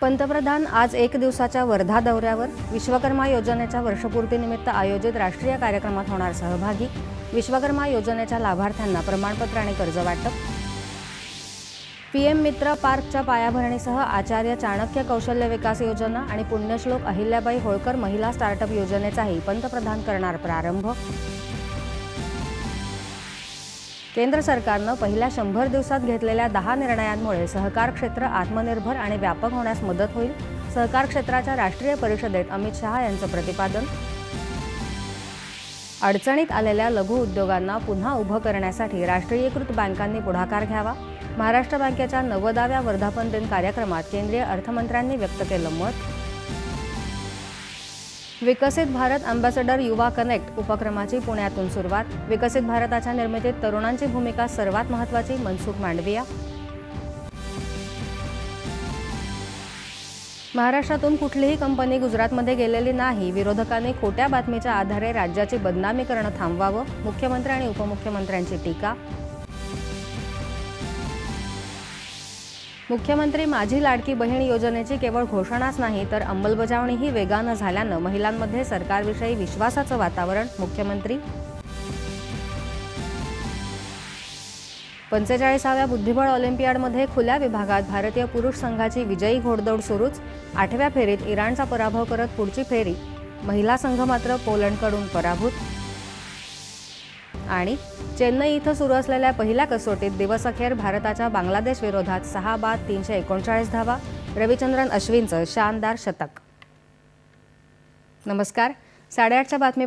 पंतप्रधान आज एक दिवसाच्या वर्धा दौऱ्यावर विश्वकर्मा योजनेच्या वर्षपूर्तीनिमित्त आयोजित राष्ट्रीय कार्यक्रमात होणार सहभागी. विश्वकर्मा योजनेच्या लाभार्थ्यांना प्रमाणपत्र आणि कर्ज वाटप. पीएम मित्र पार्कच्या पायाभरणीसह आचार्य चाणक्य कौशल्य विकास योजना आणि पुण्यश्लोक अहिल्याबाई होळकर महिला स्टार्टअप योजनेचाही पंतप्रधान करणार प्रारंभ. केंद्र सरकारनं पहिल्या शंभर दिवसात घेतलेल्या दहा निर्णयांमुळे सहकार क्षेत्र आत्मनिर्भर आणि व्यापक होण्यास मदत होईल. सहकार क्षेत्राच्या राष्ट्रीय परिषदेत अमित शहा यांचं प्रतिपादन. अडचणीत आलेल्या लघु उद्योगांना पुन्हा उभं करण्यासाठी राष्ट्रीयीकृत बँकांनी पुढाकार घ्यावा. महाराष्ट्र बँकेच्या नव्वदाव्या वर्धापन दिन कार्यक्रमात केंद्रीय अर्थमंत्र्यांनी व्यक्त केलं मत. विकसित भारत अँबॅसेडर युवा कनेक्ट उपक्रमाची पुण्यातून सुरुवात. विकसित भारताच्या निर्मितीत तरुणांची भूमिका सर्वात महत्त्वाची मनसुख मांडविया. महाराष्ट्रातून कुठलीही कंपनी गुजरातमध्ये गेलेली नाही विरोधकांनी खोट्या बातमीच्या आधारे राज्याची बदनामी करणं थांबवावं मुख्यमंत्री आणि उपमुख्यमंत्र्यांची टीका. मुख्यमंत्री माझी लाडकी बहीण योजनेची केवळ घोषणाच नाही तर अंमलबजावणीही वेगानं झाल्यानं महिलांमध्ये सरकारविषयी विश्वासाचं वातावरण मुख्यमंत्री. पंचेचाळीसाव्या बुद्धिबळ ऑलिम्पियाडमध्ये खुल्या विभागात भारतीय पुरुष संघाची विजयी घोडदौड सुरूच. आठव्या फेरीत इराणचा पराभव करत पुढची फेरी. महिला संघ मात्र पोलंडकडून पराभूत. आणि चेन्नई इथं सुरू असलेल्या पहिल्या कसोटीत दिवसअखेर भारताच्या बांगलादेश विरोधात सहा बाद तीनशे एकोणचाळीस धावा. रविचंद्रन अश्विनचं शानदार शतक. नमस्कार. साडेआठच्या बातमी